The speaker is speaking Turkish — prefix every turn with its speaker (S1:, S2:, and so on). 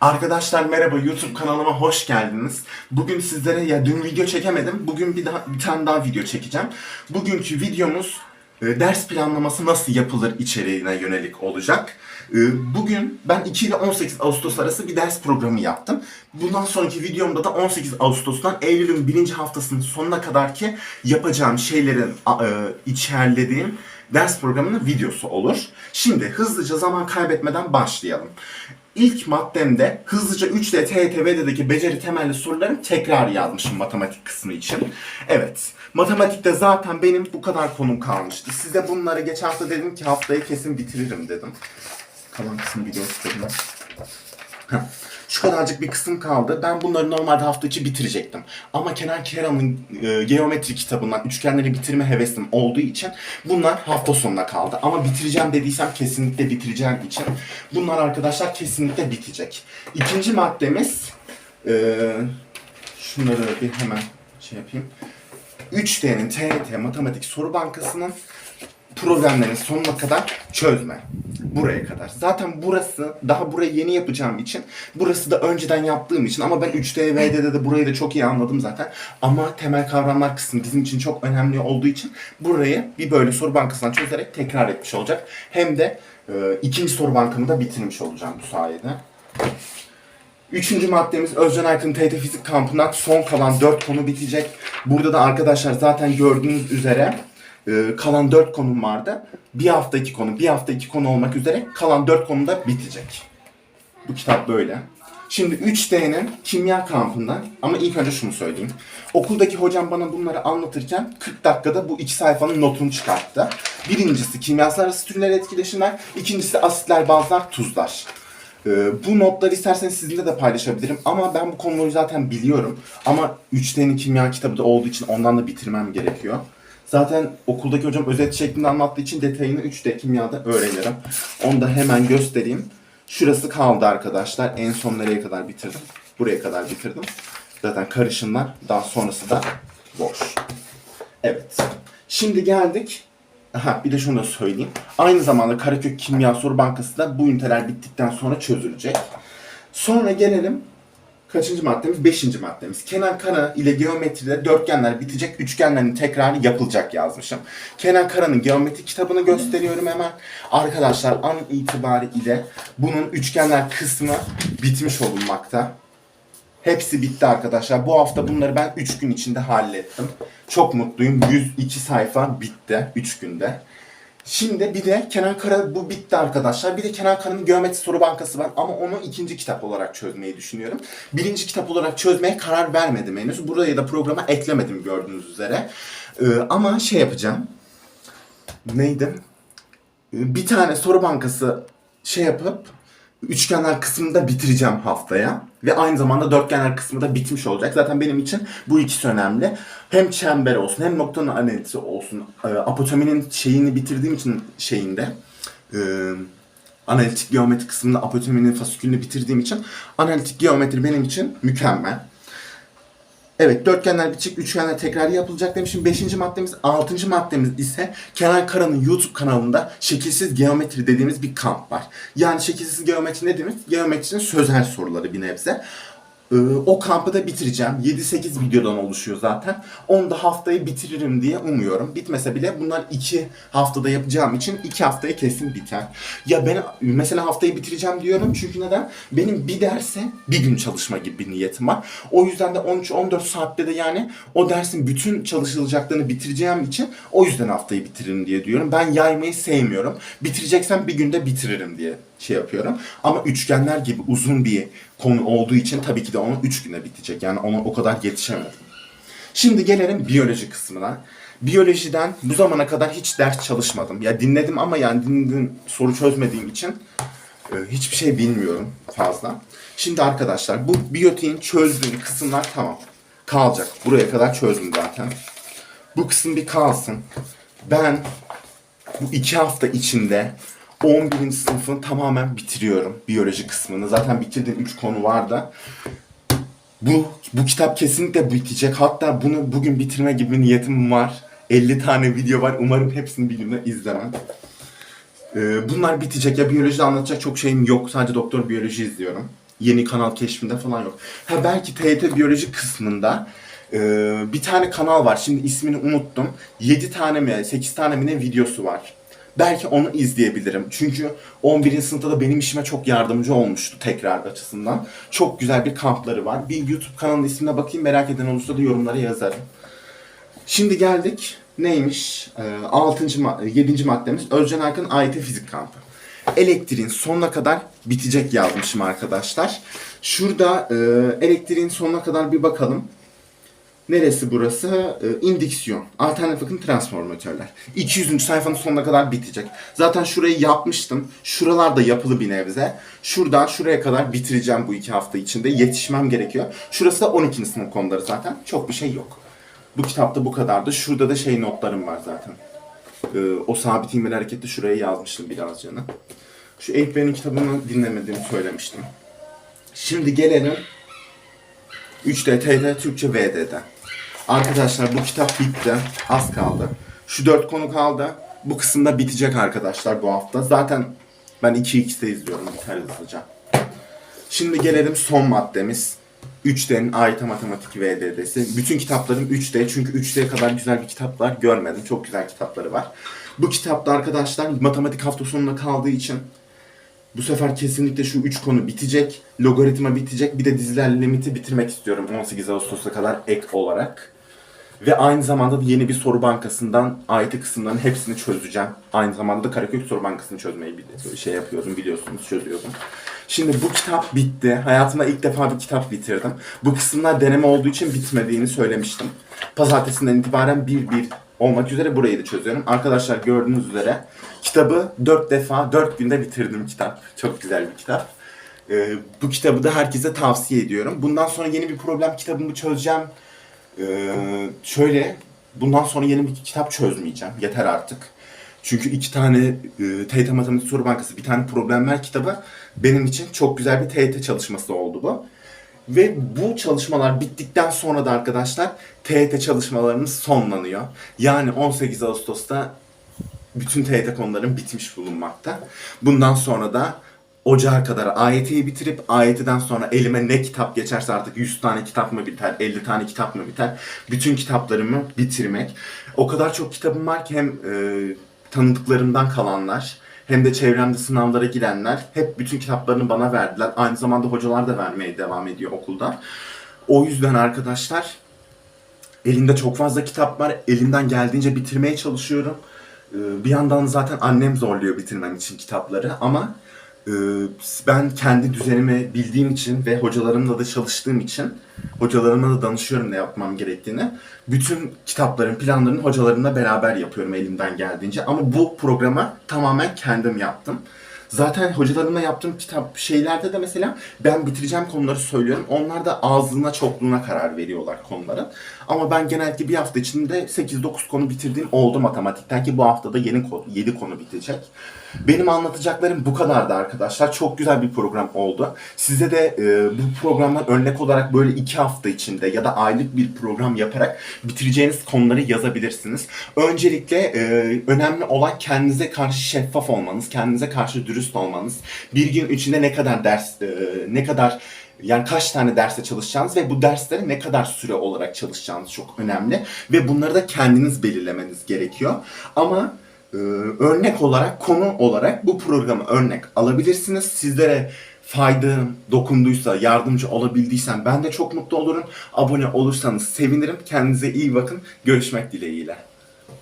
S1: Arkadaşlar merhaba YouTube kanalıma hoş geldiniz. Bugün sizlere ya dün video çekemedim. Bugün bir daha bir tane daha video çekeceğim. Bugünkü videomuz e, ders planlaması nasıl yapılır içeriğine yönelik olacak. E, bugün ben 2 ile 18 Ağustos arası bir ders programı yaptım. Bundan sonraki videomda da 18 Ağustos'tan Eylül'ün birinci haftasının sonuna kadar ki yapacağım şeylerin e, içerlediğim ders programının videosu olur. Şimdi hızlıca zaman kaybetmeden başlayalım. İlk maddemde hızlıca 3D, TYT, VD'deki beceri temelli soruların tekrar yazmışım matematik kısmı için. Evet, matematikte zaten benim bu kadar konum kalmıştı. Size bunları geçen hafta dedim ki haftayı kesin bitiririm dedim. Kalan kısmı bir göstereyim. Şu kadarcık bir kısım kaldı. Ben bunları normalde hafta içi bitirecektim. Ama Kenan Keram'ın e, geometri kitabından üçgenleri bitirme hevesim olduğu için bunlar hafta sonuna kaldı. Ama bitireceğim dediysem kesinlikle bitireceğim için bunlar arkadaşlar kesinlikle bitecek. İkinci maddemiz e, şunları bir hemen şey yapayım. 3D'nin TYT Matematik Soru Bankası'nın problemlerin sonuna kadar çözme. Buraya kadar. Zaten burası daha burayı yeni yapacağım için burası da önceden yaptığım için ama ben 3D VD'de de burayı da çok iyi anladım zaten. Ama temel kavramlar kısmı bizim için çok önemli olduğu için burayı bir böyle soru bankasından çözerek tekrar etmiş olacak. Hem de e, ikinci soru bankamı da bitirmiş olacağım bu sayede. Üçüncü maddemiz Özcan Aykın TYT Fizik Kampı'ndan son kalan 4 konu bitecek. Burada da arkadaşlar zaten gördüğünüz üzere e, kalan 4 konum vardı. Bir hafta iki konu, bir hafta iki konu olmak üzere kalan 4 konu da bitecek. Bu kitap böyle. Şimdi 3D'nin kimya kampından ama ilk önce şunu söyleyeyim. Okuldaki hocam bana bunları anlatırken 40 dakikada bu iki sayfanın notunu çıkarttı. Birincisi kimyasal arası türler etkileşimler, ikincisi asitler, bazlar, tuzlar. Ee, bu notları isterseniz sizinle de paylaşabilirim ama ben bu konuları zaten biliyorum. Ama 3D'nin kimya kitabı da olduğu için ondan da bitirmem gerekiyor. Zaten okuldaki hocam özet şeklinde anlattığı için detayını 3D kimyada öğrenirim. Onu da hemen göstereyim. Şurası kaldı arkadaşlar. En son nereye kadar bitirdim? Buraya kadar bitirdim. Zaten karışımlar daha sonrası da boş. Evet. Şimdi geldik. Aha bir de şunu da söyleyeyim. Aynı zamanda Karakök Kimya Soru Bankası da bu üniteler bittikten sonra çözülecek. Sonra gelelim Kaçıncı maddemiz? Beşinci maddemiz. Kenan Kara ile geometride dörtgenler bitecek, üçgenlerin tekrarı yapılacak yazmışım. Kenan Kara'nın geometri kitabını gösteriyorum hemen. Arkadaşlar an itibariyle bunun üçgenler kısmı bitmiş olunmakta. Hepsi bitti arkadaşlar. Bu hafta bunları ben 3 gün içinde hallettim. Çok mutluyum. 102 sayfa bitti 3 günde. Şimdi bir de Kenan Kara bu bitti arkadaşlar. Bir de Kenan Kara'nın Geometri Soru Bankası var ama onu ikinci kitap olarak çözmeyi düşünüyorum. Birinci kitap olarak çözmeye karar vermedim henüz. Burayı da programa eklemedim gördüğünüz üzere. Ee, ama şey yapacağım. Neydi? Ee, Bir tane soru bankası şey yapıp üçgenler kısmını da bitireceğim haftaya. Ve aynı zamanda dörtgenler kısmı da bitmiş olacak. Zaten benim için bu ikisi önemli. Hem çember olsun hem noktanın analizi olsun. E, apotominin şeyini bitirdiğim için şeyinde e, analitik geometri kısmında apotominin fasikülünü bitirdiğim için analitik geometri benim için mükemmel. Evet dörtgenler bitecek, üçgenler tekrar yapılacak demişim. Beşinci maddemiz, altıncı maddemiz ise Kenan Kara'nın YouTube kanalında şekilsiz geometri dediğimiz bir kamp var. Yani şekilsiz geometri ne demek? Geometrinin sözel soruları bir nebze. Ee, o kampı da bitireceğim. 7-8 videodan oluşuyor zaten. Onu da haftayı bitiririm diye umuyorum. Bitmese bile bunlar 2 haftada yapacağım için 2 haftaya kesin biter. Ya ben mesela haftayı bitireceğim diyorum çünkü neden? Benim bir derse bir gün çalışma gibi bir niyetim var. O yüzden de 13-14 saatte de yani o dersin bütün çalışılacaklarını bitireceğim için o yüzden haftayı bitiririm diye diyorum. Ben yaymayı sevmiyorum. Bitireceksem bir günde bitiririm diye şey yapıyorum. Ama üçgenler gibi uzun bir konu olduğu için tabii ki de onu 3 güne bitecek. Yani ona o kadar yetişemedim. Şimdi gelelim biyoloji kısmına. Biyolojiden bu zamana kadar hiç ders çalışmadım. Ya dinledim ama yani dinledim soru çözmediğim için e, hiçbir şey bilmiyorum fazla. Şimdi arkadaşlar bu biyotiğin çözdüğüm kısımlar tamam. Kalacak. Buraya kadar çözdüm zaten. Bu kısım bir kalsın. Ben bu iki hafta içinde 11. sınıfın tamamen bitiriyorum biyoloji kısmını. Zaten bitirdiğim 3 konu var da. Bu, bu kitap kesinlikle bitecek. Hatta bunu bugün bitirme gibi niyetim var. 50 tane video var. Umarım hepsini bir günde izlemem. Ee, bunlar bitecek. Ya biyoloji anlatacak çok şeyim yok. Sadece doktor biyoloji izliyorum. Yeni kanal keşfinde falan yok. Ha belki TYT biyoloji kısmında e, bir tane kanal var. Şimdi ismini unuttum. 7 tane mi 8 tane mi ne videosu var. Belki onu izleyebilirim. Çünkü 11. sınıfta da benim işime çok yardımcı olmuştu tekrar açısından. Çok güzel bir kampları var. Bir YouTube kanalının ismine bakayım merak eden olursa da yorumlara yazarım. Şimdi geldik. Neymiş? Ee, 6. Ma- 7. maddemiz Özcan Akın AYT fizik kampı. Elektriğin sonuna kadar bitecek yazmışım arkadaşlar. Şurada e, elektriğin sonuna kadar bir bakalım. Neresi burası? Ee, indüksiyon. Alternatif akım transformatörler. 200. sayfanın sonuna kadar bitecek. Zaten şurayı yapmıştım. Şuralar da yapılı bir nebze. Şuradan şuraya kadar bitireceğim bu iki hafta içinde. Yetişmem gerekiyor. Şurası da 12. sınıf konuları zaten. Çok bir şey yok. Bu kitapta bu kadardı. Şurada da şey notlarım var zaten. Ee, o sabit ilmeli hareketi şuraya yazmıştım biraz canım. Şu Eyüp kitabını dinlemediğimi söylemiştim. Şimdi gelelim 3D, TD, Türkçe, VD'den. Arkadaşlar bu kitap bitti. Az kaldı. Şu dört konu kaldı. Bu kısımda bitecek arkadaşlar bu hafta. Zaten ben 2x'te izliyorum biter hızlıca. Şimdi gelelim son maddemiz. 3D'nin AYT Matematik VDD'si. Bütün kitaplarım 3D çünkü 3D'ye kadar güzel bir kitaplar görmedim. Çok güzel kitapları var. Bu kitapta arkadaşlar matematik hafta sonuna kaldığı için bu sefer kesinlikle şu 3 konu bitecek. Logaritma bitecek. Bir de diziler limiti bitirmek istiyorum 18 Ağustos'a kadar ek olarak. Ve aynı zamanda da yeni bir soru bankasından AYT kısımlarının hepsini çözeceğim. Aynı zamanda da Karakök soru bankasını çözmeyi bili- şey yapıyorum biliyorsunuz çözüyorum. Şimdi bu kitap bitti. Hayatımda ilk defa bir kitap bitirdim. Bu kısımlar deneme olduğu için bitmediğini söylemiştim. Pazartesinden itibaren bir bir olmak üzere burayı da çözüyorum. Arkadaşlar gördüğünüz üzere kitabı 4 defa 4 günde bitirdim kitap. Çok güzel bir kitap. Ee, bu kitabı da herkese tavsiye ediyorum. Bundan sonra yeni bir problem kitabımı çözeceğim. Ee, şöyle, bundan sonra yeni bir kitap çözmeyeceğim. Yeter artık. Çünkü iki tane e, TYT Matematik Soru Bankası, bir tane problemler kitabı benim için çok güzel bir TYT çalışması oldu bu. Ve bu çalışmalar bittikten sonra da arkadaşlar TYT çalışmalarımız sonlanıyor. Yani 18 Ağustos'ta bütün TYT konularım bitmiş bulunmakta. Bundan sonra da Ocağa kadar AYT'yi bitirip AYT'den sonra elime ne kitap geçerse artık 100 tane kitap mı biter, 50 tane kitap mı biter? Bütün kitaplarımı bitirmek. O kadar çok kitabım var ki hem e, tanıdıklarımdan kalanlar hem de çevremde sınavlara girenler hep bütün kitaplarını bana verdiler. Aynı zamanda hocalar da vermeye devam ediyor okulda. O yüzden arkadaşlar Elimde çok fazla kitap var. Elimden geldiğince bitirmeye çalışıyorum. Ee, Bir yandan zaten annem zorluyor bitirmem için kitapları ama e, ben kendi düzenimi bildiğim için ve hocalarımla da çalıştığım için hocalarıma da danışıyorum ne yapmam gerektiğini. Bütün kitapların planlarını hocalarımla beraber yapıyorum elimden geldiğince ama bu programa tamamen kendim yaptım. Zaten hocalarımla yaptığım kitap şeylerde de mesela ben bitireceğim konuları söylüyorum. Onlar da ağzına çokluğuna karar veriyorlar konuların. Ama ben genellikle bir hafta içinde 8-9 konu bitirdiğim oldu matematikten ki bu haftada yeni konu, 7 konu bitecek. Benim anlatacaklarım bu kadardı arkadaşlar. Çok güzel bir program oldu. Size de e, bu programdan örnek olarak böyle 2 hafta içinde ya da aylık bir program yaparak bitireceğiniz konuları yazabilirsiniz. Öncelikle e, önemli olan kendinize karşı şeffaf olmanız, kendinize karşı dürüst olmanız. Bir gün içinde ne kadar ders, e, ne kadar yani kaç tane derste çalışacağınız ve bu derslere ne kadar süre olarak çalışacağınız çok önemli. Ve bunları da kendiniz belirlemeniz gerekiyor. Ama e, örnek olarak, konu olarak bu programı örnek alabilirsiniz. Sizlere faydam dokunduysa, yardımcı olabildiysem ben de çok mutlu olurum. Abone olursanız sevinirim. Kendinize iyi bakın. Görüşmek dileğiyle.